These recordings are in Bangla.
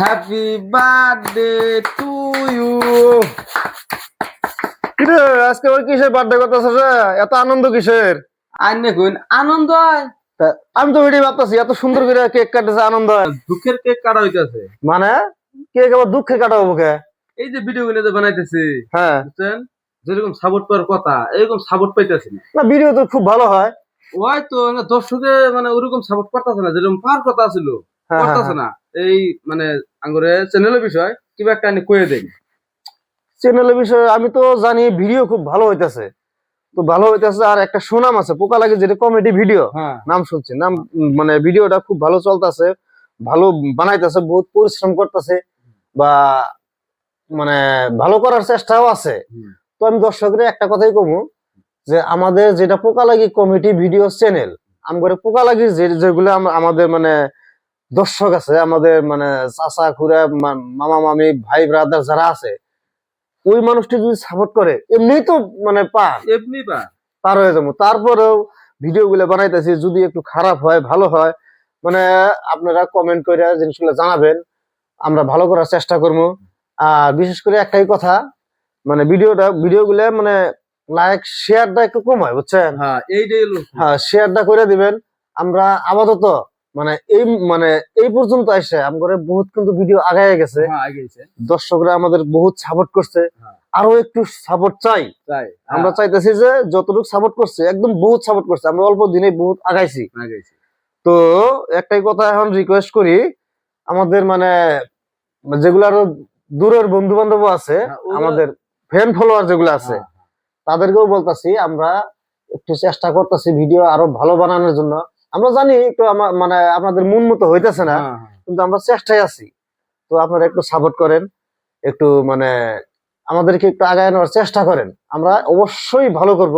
হ্যাপি বার্থডে টু ইউ কিরে আজকে ওর কিসের বার্থডে করতেছে এত আনন্দ কিসের? আর দেখুন আনন্দ হয়। আমি তো ওইটাই ভাবতেছি এত সুন্দর করে কেক কাটতেছে আনন্দ হয়। দুঃখের কেক কাটা হইতাছে। মানে? কেক আবার দুঃখে কাটাবো মুখে এই যে ভিডিও গুলো যে বানাইতেছি হ্যাঁ। বুঝছেন? যেরকম সাপোর্ট পাওয়ার কথা এরকম সাপোর্ট পাইতেছি না। ভিডিও তো খুব ভালো হয়। ওই তো দর্শকে মানে ওরকম সাপোর্ট করতেছে না যেরকম পাওয়ার কথা ছিল হ্যাঁ, হ্যাঁ, করতেছে না। এই মানে আঙ্গুরে চ্যানেলের বিষয় কিবা একটা কয়ে দেই। চ্যানেলের বিষয়ে আমি তো জানি ভিডিও খুব ভালো হইতাছে। তো ভালো হইতাছে আর একটা সুনাম আছে পোকা লাগে যেটা কমেডি ভিডিও হ্যাঁ। নাম শুনছি নাম মানে ভিডিওটা খুব ভালো চলতেছে ভালো বানাইতেছে বহুত পরিশ্রম করতেছে বা মানে ভালো করার চেষ্টাও আছে। তো আমি দর্শকদের একটা কথাই কমু যে আমাদের যেটা পোকা লাগি কমিটি ভিডিও চ্যানেল আমাদের পোকা লাগি যেগুলো আমাদের মানে দর্শক আছে আমাদের মানে চাচা খুড়া মামা মামি ভাই ব্রাদার যারা আছে ওই মানুষটি যদি সাপোর্ট করে এমনি তো মানে পান। এমনি বা পার হয়ে যাব। তারপরেও ভিডিও গুলো বানাইতেছি যদি একটু খারাপ হয় ভালো হয় মানে আপনারা কমেন্ট করে জিনিসগুলো জানাবেন আমরা ভালো করার চেষ্টা করব। আর বিশেষ করে একটাই কথা মানে ভিডিওটা ভিডিও গুলো মানে লাইক শেয়ারটা একটু কম হয় বুঝছেন? হ্যাঁ এইটাই হ্যাঁ শেয়ারটা করে দিবেন। আমরা আপাতত মানে এই মানে এই পর্যন্ত এসে আমাদের বহুত কিন্তু ভিডিও আগায় গেছে। হ্যাঁ দর্শকরা আমাদের বহুত সাপোর্ট করছে। হ্যাঁ। আরও একটু সাপোর্ট চাই। আমরা চাইতেছি যে যতটুকু সাপোর্ট করছে একদম বহুত সাপোর্ট করছে। আমরা অল্প দিনে বহুত আগাইছি। তো একটাই কথা এখন রিকোয়েস্ট করি আমাদের মানে যেগুলো আরও দূরের বন্ধু বান্ধব আছে হ্যাঁ, আমাদের ফ্যান ফলোয়ার যেগুলো আছে হ্যাঁ, তাদেরকেও বলতাছি আমরা একটু চেষ্টা করতেছি ভিডিও আরও ভালো বানানোর জন্য। আমরা জানি একটু আমার মানে আপনাদের মন মতো হইতেছে না হ্যাঁ, হ্যাঁ। কিন্তু আমরা চেষ্টায় আছি। তো আপনারা একটু সাপোর্ট করেন একটু মানে আমাদেরকে একটু আগায় নেওয়ার চেষ্টা করেন। আমরা অবশ্যই ভালো করব।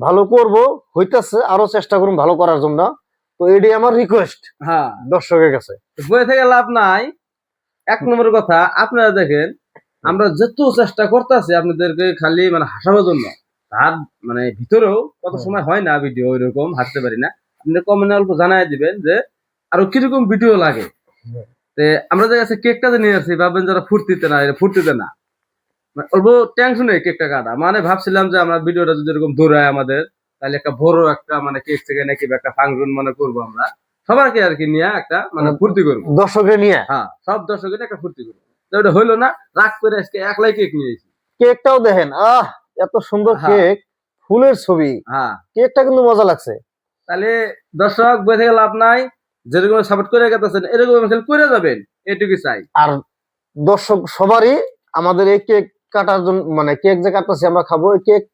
ভালো করব হইতেছে আরও চেষ্টা করুন ভালো করার জন্য। তো এটাই আমার রিকোয়েস্ট হ্যাঁ। দর্শকের কাছে। বই থেকে লাভ নাই। এক নম্বর কথা আপনারা দেখেন আমরা যত চেষ্টা করতেছি আপনাদেরকে খালি মানে হাসানোর জন্য তার মানে ভিতরেও কত সময় হয় না ভিডিও ওইরকম হাসতে পারি না। আপনি কমেন্টে অল্প জানাই দিবেন যে আরও কীরকম ভিডিও লাগে। আমরা যে আছে কেকটা যে নিয়ে আসছি ভাববেন যারা ফুর্তিতে না ফুর্তিতে না। মানে অল্প টেনশনে কেকটা কাটা। মানে ভাবছিলাম যে আমরা ভিডিওটা যদি এরকম দৌড়ায় আমাদের তাহলে একটা বড় একটা মানে কেক থেকে নাকি একটা ফাংশন মানে করব আমরা। সবারকে আর কি নিয়ে একটা মানে ফুর্তি করব। দর্শকের নিয়ে? হ্যাঁ সব দর্শকের একটা ফুর্তি করব। তো ওটা হইল না রাগ করে আজকে একলাই কেক নিয়েছি কেকটাও দেখেন আহ এত সুন্দর হ্যাঁ। কেক ফুলের ছবি। হ্যাঁ। কেকটা কিন্তু মজা লাগছে। তাহলে দর্শক থেকে লাভ নাই। যেরকম সাপোর্ট করে গেতেছেন এরকম খেল করে যাবেন। এটুকু চাই। আর দর্শক সবারই আমাদের এই কেক কাটার জন্য মানে কেক যে কাটতেছি আমরা খাব এই কেক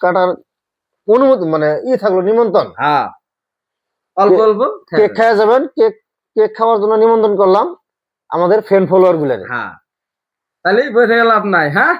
কাটার অনুমতি মানে ই থাকল নিমন্ত্রণ। হ্যাঁ। অল্প অল্প কেক খাওয়া যাবেন কেক কেক খাওয়ার জন্য নিমন্ত্রণ করলাম। আমাদের ফ্রেন্ড ফলোয়ারগুলো হ্যাঁ। তাহলে বই থেকে লাভ নাই হ্যাঁ?